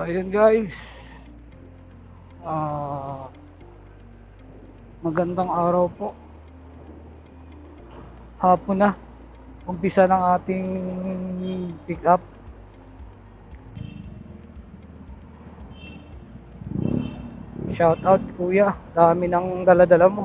So ayun guys. Ah magandang araw po. Hapon na. Umpisa ng ating pick up. Shout out kuya. Dami ng dala-dala mo.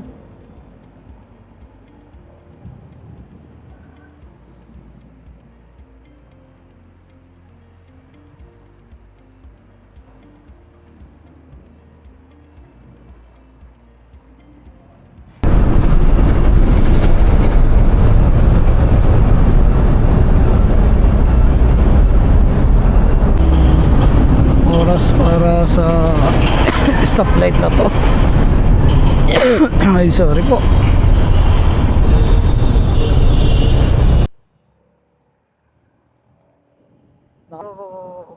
Stoplight na to. Ay sorry po.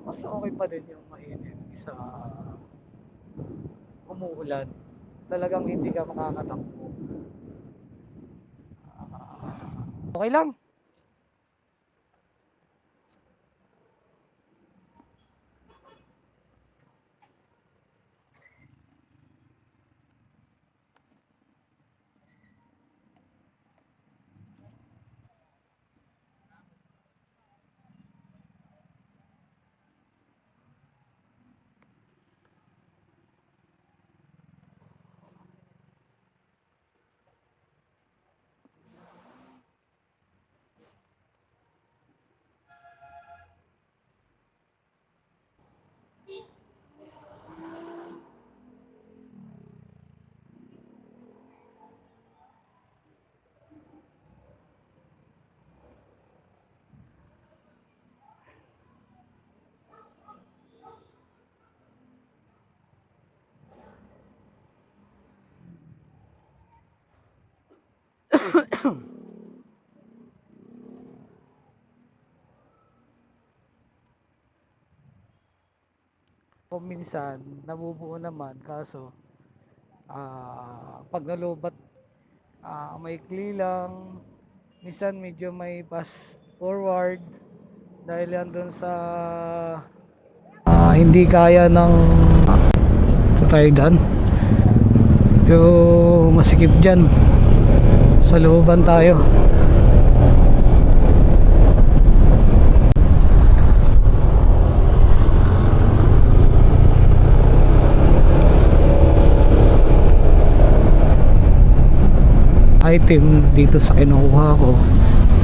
Mas okay pa din yung mainit sa umuulan. Talagang hindi ka makakatakbo. Ah, okay lang kung minsan nabubuo naman kaso ah pag nalubat ah maikli lang minsan medyo may pass forward dahil yan dun sa ah, hindi kaya ng Thailand yung masikip dyan sa looban tayo. Item dito sa kinukuha ko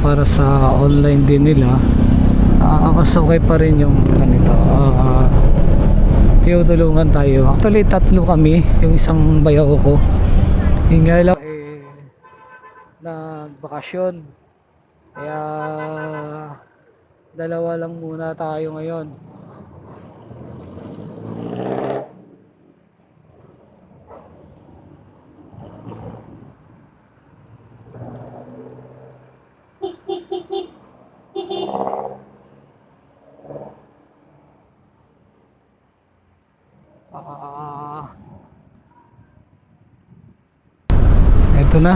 para sa online din nila. Uh, mas okay pa rin yung ganito. Uh, tinutulungan tayo. Actually tatlo kami. Yung isang bayaw ko. Yung nga lang nagbakasyon kaya dalawa lang muna tayo ngayon Ah. Ito na.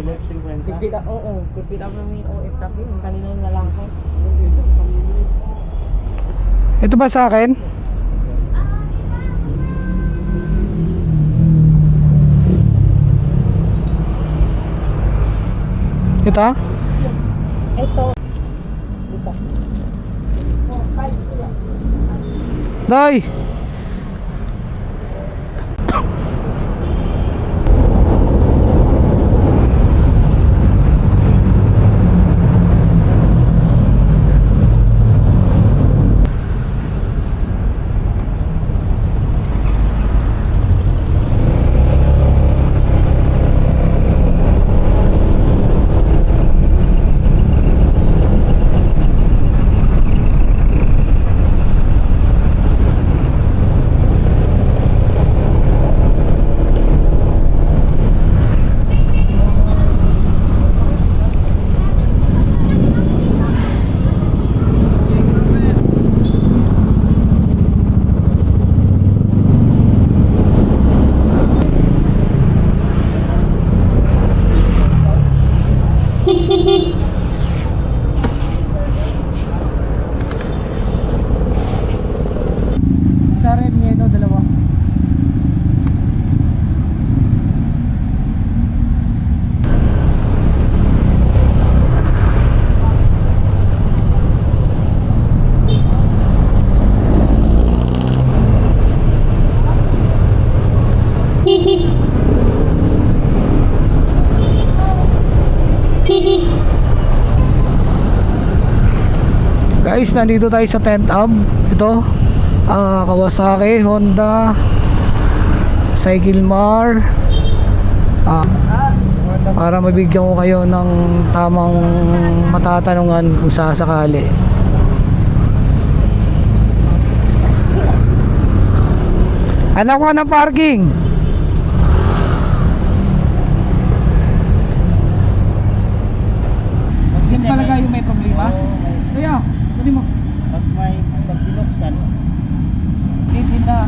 Kano? Pipit up, oo. Pipit namin yung OFW. Yung kanina yung lalaki. Ito ba sa akin? Ito? Ito. Dito. Day! Guys, nandito tayo sa 10th Ab. Ito, ah, Kawasaki, Honda, Cycle Mar. Ah, para mabigyan ko kayo ng tamang matatanungan kung sasakali. Anak ko na parking. Yan talaga yung may problema? Kaya, kunin mo. Pag may pag binuksan, Hindi na,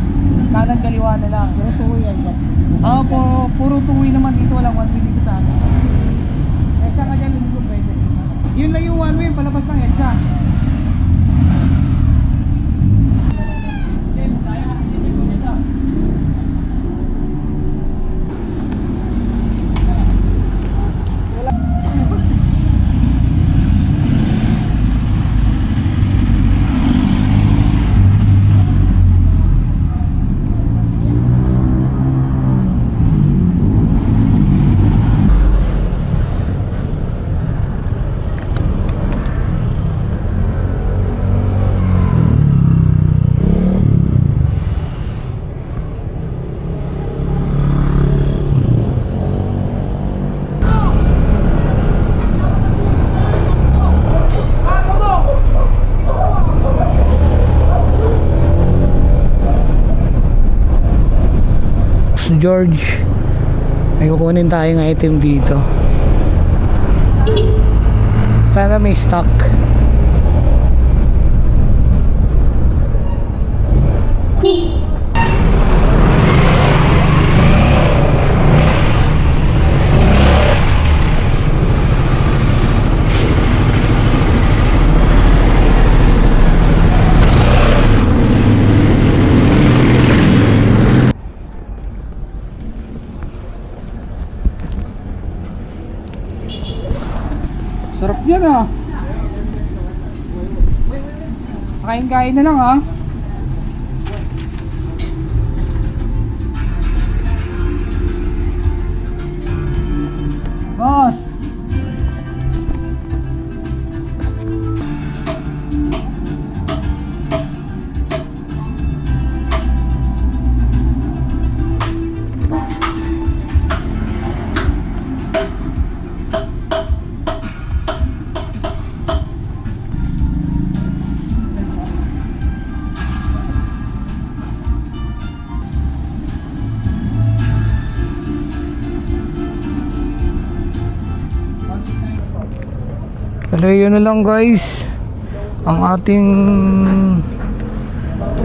kanan kaliwa na lang. puro tuloy yan. Ba't Ah, po, puro tuwi naman dito, walang one way dito sa amin. EDSA ka dyan, linggo pwede. Yun lang yung one way, palabas ng EDSA. George, may kukunin tayong item dito. Sana may stock. Sarap yan ah. Kain-kain na lang ah. Boss! Pero yun na lang guys ang ating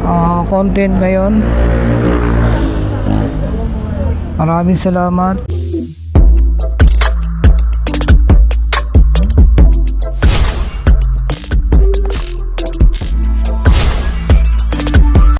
ah, content ngayon. Maraming salamat.